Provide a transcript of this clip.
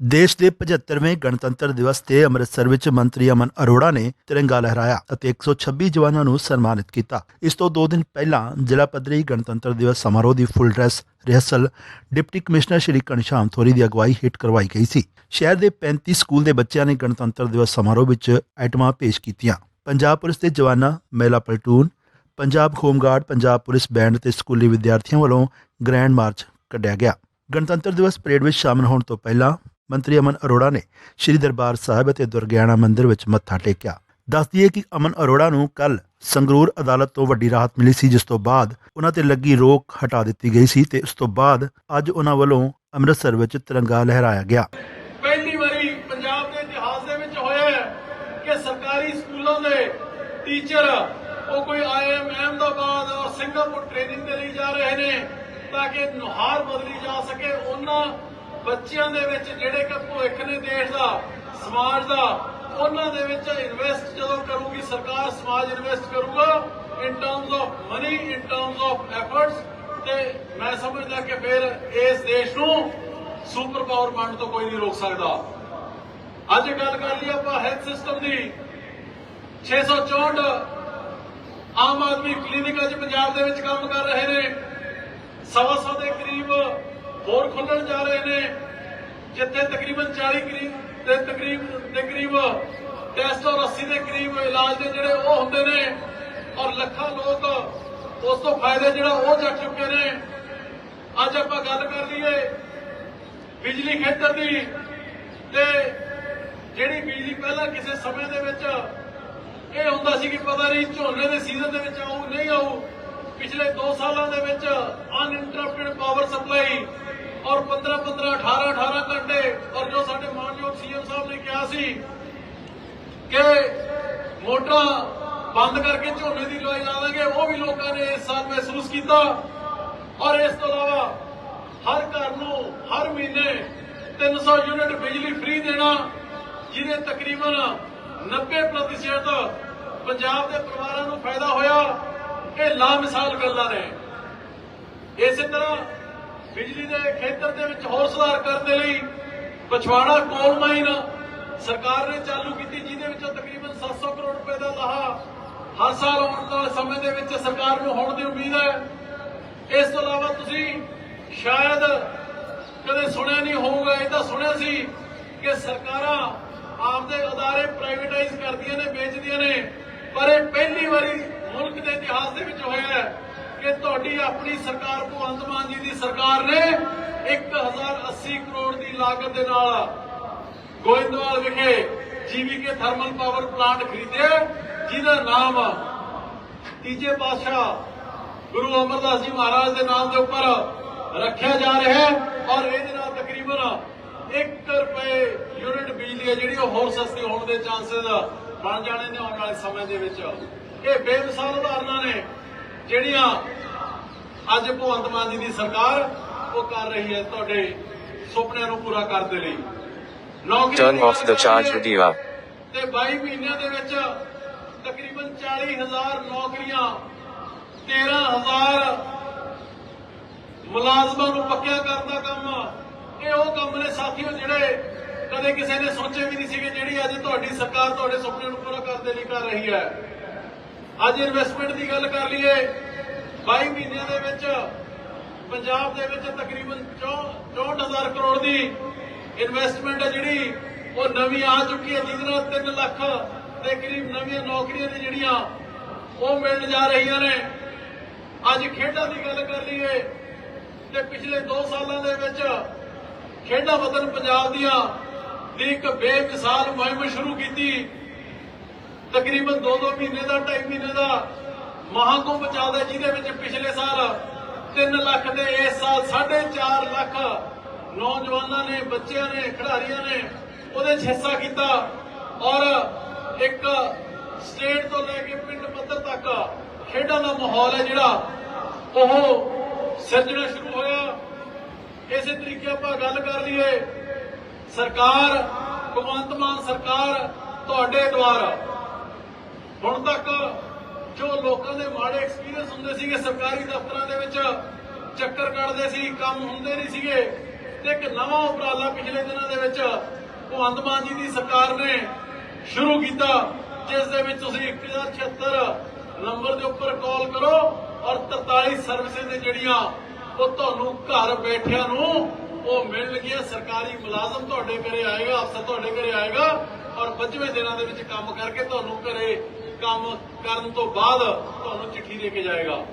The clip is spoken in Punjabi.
ਦੇਸ਼ ਦੇ 75ਵੇਂ ਗਣਤੰਤਰ ਦਿਵਸ ਤੇ ਅੰਮ੍ਰਿਤਸਰ ਵਿੱਚ ਮੰਤਰੀ ਅਮਨ ਅਰੋੜਾ ਨੇ ਤਿਰੰਗਾ ਲਹਿਰਾਇਆ ਅਤੇ 126 ਜਵਾਨਾਂ ਨੂੰ ਸਨਮਾਨਿਤ ਕੀਤਾ। ਇਸ ਤੋਂ 2 ਦਿਨ ਪਹਿਲਾਂ ਜ਼ਿਲ੍ਹਾ ਪੱਧਰੀ ਗਣਤੰਤਰ ਦਿਵਸ ਸਮਾਰੋਹ ਦੀ full dress rehearsal deputy commissioner Shri Ghanshyam Thori ਦੀ ਅਗਵਾਈ ਹੇਠ ਕਰਵਾਈ ਗਈ ਸੀ। ਸ਼ਹਿਰ ਦੇ 35 ਸਕੂਲ ਦੇ ਬੱਚਿਆਂ ਨੇ ਗਣਤੰਤਰ ਦਿਵਸ ਸਮਾਰੋਹ ਵਿੱਚ ਆਈਟਮਾਂ ਪੇਸ਼ ਕੀਤੀਆਂ। ਪੰਜਾਬ ਪੁਲਿਸ ਦੇ ਜਵਾਨਾਂ, ਮਹਿਲਾ platoon, Punjab home guard Punjab police band ਤੇ ਸਕੂਲੀ ਵਿਦਿਆਰਥੀਆਂ ਵੱਲੋਂ ਗ੍ਰੈਂਡ ਮਾਰਚ ਕੱਢਿਆ ਗਿਆ। ਗਣਤੰਤਰ ਦਿਵਸ ਪਰੇਡ ਵਿੱਚ ਸ਼ਾਮਲ ਹੋਣ ਤੋਂ ਪਹਿਲਾਂ ਮੰਤਰੀ ਅਮਨ ਅਰੋੜਾ ਨੇ ਸ੍ਰੀ ਦਰਬਾਰ ਸਾਹਿਬ ਅਤੇ ਦੁਰਗਿਆਣਾ ਮੰਦਿਰ ਵਿੱਚ ਮੱਥਾ ਟੇਕਿਆ। ਦੱਸ ਦਈਏ ਕਿ ਅਮਨ ਅਰੋੜਾ ਨੂੰ ਕੱਲ ਸੰਗਰੂਰ ਅਦਾਲਤ ਤੋਂ ਵੱਡੀ ਰਾਹਤ ਮਿਲੀ ਸੀ, ਜਿਸ ਤੋਂ ਬਾਅਦ ਉਹਨਾਂ ਤੇ ਲੱਗੀ ਰੋਕ ਹਟਾ ਦਿੱਤੀ ਗਈ ਸੀ ਤੇ ਉਸ ਤੋਂ ਬਾਅਦ ਅੱਜ ਉਹਨਾਂ ਵੱਲੋਂ ਅੰਮ੍ਰਿਤਸਰ ਵਿੱਚ ਤਿਰੰਗਾ ਲਹਿਰਾਇਆ ਗਿਆ। ਪਹਿਲੀ ਵਾਰੀ ਪੰਜਾਬ ਦੇ ਇਤਿਹਾਸ ਦੇ ਵਿੱਚ ਹੋਇਆ ਹੈ ਕਿ ਸਰਕਾਰੀ ਸਕੂਲਾਂ ਦੇ ਟੀਚਰ, ਉਹ ਕੋਈ ਆਈਐਮ ਅਹਿਮਦਾਬਾਦ ਔਰ ਸਿੰਗਾਪੁਰ ਟ੍ਰੇਨਿੰਗ ਦੇ ਲਈ ਜਾ ਰਹੇ ਨੇ, ਤਾਂ ਕਿ ਨੁਹਾਰ ਬਦਲੀ ਜਾ ਸਕੇ। ਉਹਨਾਂ ਬੱਚਿਆਂ ਦੇ ਵਿੱਚ ਜਿਹੜੇ ਕਿ ਭਵਿੱਖ ਨੇ, ਦੇਸ਼ ਦਾ, ਸਮਾਜ ਦਾ, ਉਹਨਾਂ ਦੇ ਵਿੱਚ ਇਨਵੈਸਟ ਜਦੋਂ ਕਰੂਗੀ ਸਰਕਾਰ, ਸਮਾਜ ਇਨਵੈਸਟ ਕਰੂਗਾ in terms of money in terms of efforts ਤੇ ਮੈਂ ਸਮਝਦਾ ਕਿ ਫਿਰ ਇਸ ਦੇਸ਼ ਨੂੰ ਸੁਪਰ ਪਾਵਰ ਬਣਨ ਤੋਂ ਕੋਈ ਨਹੀਂ ਰੋਕ ਸਕਦਾ। ਅੱਜ ਗੱਲ ਕਰ ਲਈ ਆਪਾਂ ਹੈਲਥ ਸਿਸਟਮ ਦੀ। 664 ਆਮ ਆਦਮੀ ਕਲੀਨਿਕ ਅੱਜ ਪੰਜਾਬ ਦੇ ਵਿੱਚ ਕੰਮ ਕਰ ਰਹੇ ਨੇ। ਸਵਾ ਸੌ ਦੇ ਕਰੀਬ ਹੋਰ ਖੁੱਲਣ ਜਾ ਰਹੇ ਨੇ। ਜਿੱਥੇ ਤਕਰੀਬਨ 40 ਕਰੀਬ ਤੇ ਤਕਰੀਬ ਦੇ ਕਰੀਬ ਟੈਸਟ ਔਰ 80 ਦੇ ਕਰੀਬ ਇਲਾਜ ਦੇ ਜਿਹੜੇ ਉਹ ਹੁੰਦੇ ਨੇ ਔਰ ਲੱਖਾਂ ਲੋਕ ਉਸ ਤੋਂ ਫਾਇਦੇ ਜਿਹੜਾ ਉਹ ਚੱਕ ਚੁੱਕੇ ਨੇ। ਅੱਜ ਆਪਾਂ ਗੱਲ ਕਰ ਲਈਏ ਬਿਜਲੀ ਖੇਤਰ ਦੀ ਤੇ ਜਿਹੜੀ ਬਿਜਲੀ ਪਹਿਲਾਂ ਕਿਸੇ ਸਮੇਂ ਦੇ ਵਿੱਚ ਇਹ ਹੁੰਦਾ ਸੀ ਕਿ ਪਤਾ ਨਹੀਂ ਝੋਨੇ ਦੇ ਸੀਜ਼ਨ ਦੇ ਵਿੱਚ ਆਊ, ਨਹੀਂ ਆਊ। ਪਿਛਲੇ 2 ਸਾਲਾਂ ਦੇ ਵਿੱਚ ਅਨਇੰਟਰਪਟਡ ਪਾਵਰ ਸਪਲਾਈ ਔਰ 15 15 18 18 ਘੰਟੇ, ਔਰ ਜੋ ਸਾਡੇ ਮਾਨਯੋਗ ਸੀਐਮ ਸਾਹਿਬ ਨੇ ਕਿਹਾ ਸੀ ਕਿ ਮੋਟਰਾਂ ਬੰਦ ਕਰਕੇ ਝੋਨੇ ਦੀ ਲਵਾਈ ਲਾ ਦਾਂਗੇ, ਉਹ ਵੀ ਲੋਕਾਂ ਨੇ ਇਸ ਸਾਲ ਮਹਿਸੂਸ ਕੀਤਾ। ਔਰ ਇਸ ਤੋਂ ਇਲਾਵਾ ਹਰ ਘਰ ਨੂੰ ਹਰ ਮਹੀਨੇ 300 ਯੂਨਿਟ ਬਿਜਲੀ ਫ੍ਰੀ ਦੇਣਾ, ਜਿਹਦੇ ਤਕਰੀਬਨ 90% ਪੰਜਾਬ ਦੇ ਪਰਿਵਾਰਾਂ ਨੂੰ ਫਾਇਦਾ ਹੋਇਆ, ਇਹ ਲਾਮਿਸਾਲ ਗੱਲਾਂ ਨੇ। ਇਸੇ ਤਰ੍ਹਾਂ ਬਿਜਲੀ ਦੇ ਖੇਤਰ ਦੇ ਵਿੱਚ ਹੋਰ ਸੁਧਾਰ ਕਰਨ ਦੇ ਲਈ ਪਛਵਾੜਾ ਕੋਲ ਮਾਈਨ ਸਰਕਾਰ ਨੇ ਚਾਲੂ ਕੀਤੀ, ਜਿਹਦੇ ਵਿੱਚੋਂ ਤਕਰੀਬਨ 700 ਕਰੋੜ ਰੁਪਏ ਦਾ ਲਾਹਾ ਹਰ ਸਾਲ ਆਉਣ ਵਾਲੇ ਸਮੇਂ ਦੇ ਵਿੱਚ ਸਰਕਾਰ ਨੂੰ ਹੋਣ ਦੀ ਉਮੀਦ ਹੈ। ਇਸ ਤੋਂ ਇਲਾਵਾ ਤੁਸੀਂ ਸ਼ਾਇਦ ਕਦੇ ਸੁਣਿਆ ਨਹੀਂ ਹੋਊਗਾ, ਇਹ ਤਾਂ ਸੁਣਿਆ ਸੀ ਕਿ ਸਰਕਾਰਾਂ ਆਪਦੇ ਅਦਾਰੇ ਪ੍ਰਾਈਵੇਟਾਈਜ਼ ਕਰਦੀਆਂ ਨੇ, ਵੇਚਦੀਆਂ ਨੇ, ਪਰ ਇਹ ਪਹਿਲੀ ਵਾਰੀ ਮੁਲਕ ਦੇ ਇਤਿਹਾਸ ਦੇ ਵਿੱਚ ਹੋਇਆ ਹੈ। ਕਿ ਤੁਹਾਡੀ ਆਪਣੀ ਸਰਕਾਰ ਭਗਵੰਤ ਮਾਨ ਜੀ ਦੀ ਸਰਕਾਰ ਨੇ 1080 ਕਰੋੜ ਦੀ ਲਾਗਤ ਦੇ ਨਾਲ ਗੋਇੰਦਵਾਲ ਵਿਖੇ ਜੀਵੀਕੇ ਥਰਮਲ ਪਾਵਰ ਪਲਾਂਟ ਖਰੀਦਿਆ ਜਿਹਦਾ ਨਾਮ ਤੀਜੇ ਪਾਤਸ਼ਾਹ ਗੁਰੂ ਅਮਰਦਾਸ ਜੀ ਮਹਾਰਾਜ ਦੇ ਨਾਮ ਦੇ ਉੱਪਰ ਰੱਖਿਆ ਜਾ ਰਿਹਾ ਹੈ ਔਰ ਇਹਦੇ ਨਾਲ ਤਕਰੀਬਨ 1 ਰੁਪਏ ਯੂਨਿਟ ਬਿਜਲੀ ਹੈ ਜਿਹੜੀ ਉਹ ਹੋਰ ਸਸਤੀ ਹੋਣ ਦੇ ਚਾਂਸਸ ਬਣ ਜਾਣੇ ਨੇ ਆਉਣ ਵਾਲੇ ਸਮੇਂ ਦੇ ਵਿੱਚ। ਇਹ ਬੇਮਿਸਾਲ ਉਦਾਹਰਨਾਂ ਨੇ। ਜਿਹੜੀਆਂ ਅੱਜ ਭਗਵੰਤ ਮਾਨ ਜੀ ਦੀ ਸਰਕਾਰ ਉਹ ਕਰ ਰਹੀ ਹੈ ਤੁਹਾਡੇ ਸੁਪਨਿਆਂ ਨੂੰ ਪੂਰਾ ਕਰਨ ਦੇ ਲਈ। ਨੌਕਰੀ Turn ਦੀ ਲਈਏ video. ਤੇ 22 ਮਹੀਨਿਆਂ ਦੇ ਵਿੱਚ ਤਕਰੀਬਨ 40000 ਨੌਕਰੀਆਂ 13000 ਮੁਲਾਜ਼ਮਾਂ ਨੂੰ ਪੱਕਿਆ ਕਰਨ ਦਾ ਕੰਮ। ਇਹ ਉਹ ਕੰਮ ਨੇ ਸਾਥੀਓ ਜਿਹੜੇ ਕਦੇ ਕਿਸੇ ਨੇ ਸੋਚੇ ਵੀ ਨਹੀਂ ਸੀਗੇ ਜਿਹੜੀ ਅੱਜ ਤੁਹਾਡੀ ਸਰਕਾਰ ਤੁਹਾਡੇ ਸੁਪਨਿਆਂ ਨੂੰ ਪੂਰਾ ਕਰਨ ਦੇ ਲਈ ਕਰ ਰਹੀ ਹੈ। ਅੱਜ ਇਨਵੈਸਟਮੈਂਟ ਦੀ ਗੱਲ ਕਰ ਲਈਏ 22 ਮਹੀਨਿਆਂ ਦੇ ਵਿੱਚ ਪੰਜਾਬ ਦੇ ਵਿੱਚ ਤਕਰੀਬਨ 64000 ਕਰੋੜ ਦੀ ਇਨਵੈਸਟਮੈਂਟ ਹੈ ਜਿਹੜੀ, ਉਹ ਨਵੀਂ ਆ ਚੁੱਕੀ ਹੈ, ਜਿਹਦੇ ਨਾਲ 3 ਲੱਖ ਦੇ ਕਰੀਬ ਨਵੀਆਂ ਨੌਕਰੀਆਂ ਨੇ ਜਿਹੜੀਆਂ, ਉਹ ਮਿਲਣ ਜਾ ਰਹੀਆਂ ਨੇ। ਅੱਜ ਖੇਡਾਂ ਦੀ ਗੱਲ ਕਰ ਲਈਏ, ਤੇ ਪਿਛਲੇ 2 ਸਾਲਾਂ ਦੇ ਵਿੱਚ ਖੇਡਾਂ ਵਤਨ ਪੰਜਾਬ ਦੀਆਂ ਦੀ ਇੱਕ ਬੇਮਿਸਾਲ ਮੁਹਿੰਮ ਸ਼ੁਰੂ ਕੀਤੀ। ਤਕਰੀਬਨ 2-2 ਮਹੀਨੇ ਦਾ 2.5 ਮਹੀਨੇ ਦਾ ਮਹਾਕੁੰਭ ਚੱਲਦਾ ਜਿਹਦੇ ਵਿੱਚ ਪਿਛਲੇ ਸਾਲ 3 ਲੱਖ ਦੇ ਇਸ ਸਾਲ 4.5 ਲੱਖ ਨੌਜਵਾਨਾਂ ਨੇ, ਬੱਚਿਆਂ ਨੇ, ਖਿਡਾਰੀਆਂ ਨੇ ਉਹਦੇ 'ਚ ਹਿੱਸਾ ਕੀਤਾ। ਔਰ ਇੱਕ ਸਟੇਟ ਤੋਂ ਲੈ ਕੇ ਪਿੰਡ ਪੱਧਰ ਤੱਕ ਖੇਡਾਂ ਦਾ ਮਾਹੌਲ ਹੈ ਜਿਹੜਾ, ਉਹ ਸਿਰਜਣਾ ਸ਼ੁਰੂ ਹੋਇਆ। ਇਸੇ ਤਰੀਕੇ ਆਪਾਂ ਗੱਲ ਕਰ ਲਈਏ, ਸਰਕਾਰ, ਭਗਵੰਤ ਮਾਨ ਸਰਕਾਰ, ਤੁਹਾਡੇ ਦੁਆਰਾ ਹੁਣ ਤੱਕ ਜੋ ਲੋਕਾਂ ਦੇ ਮਾੜੇ ਐਕਸਪੀਰੀਅੰਸ ਹੁੰਦੇ ਸੀਗੇ, ਸਰਕਾਰੀ ਦਫ਼ਤਰਾਂ ਦੇ ਵਿੱਚ ਚੱਕਰ ਕੱਢਦੇ ਸੀ, ਕੰਮ ਹੁੰਦੇ ਨਹੀਂ ਸੀਗੇ, ਤੇ ਇੱਕ ਨਵਾਂ ਉਪਰਾਲਾ ਪਿਛਲੇ ਦਿਨਾਂ ਦੇ ਵਿੱਚ ਭਗਵੰਤ ਮਾਨ ਜੀ ਦੀ ਸਰਕਾਰ ਨੇ ਸ਼ੁਰੂ ਕੀਤਾ, ਜਿਸ ਦੇ ਵਿੱਚ ਤੁਸੀਂ 1076 ਨੰਬਰ ਦੇ ਉੱਪਰ ਕਾਲ ਕਰੋ ਔਰ 43 ਸਰਵਿਸਿਜ਼ ਨੇ ਜਿਹੜੀਆਂ ਉਹ ਤੁਹਾਨੂੰ ਘਰ ਬੈਠਿਆਂ ਨੂੰ ਉਹ ਮਿਲਣਗੀਆਂ। ਸਰਕਾਰੀ ਮੁਲਾਜ਼ਮ ਤੁਹਾਡੇ ਘਰੇ ਆਏਗਾ, ਅਫਸਰ ਤੁਹਾਡੇ ਘਰੇ ਆਏਗਾ ਔਰ 25ਵੇਂ ਦਿਨਾਂ ਦੇ ਵਿੱਚ ਕੰਮ ਕਰਕੇ ਤੁਹਾਨੂੰ ਘਰੇ ਕੰਮ ਕਰਨ ਤੋਂ ਬਾਅਦ ਤੁਹਾਨੂੰ ਚਿੱਠੀ ਦੇ ਕੇ ਜਾਏਗਾ।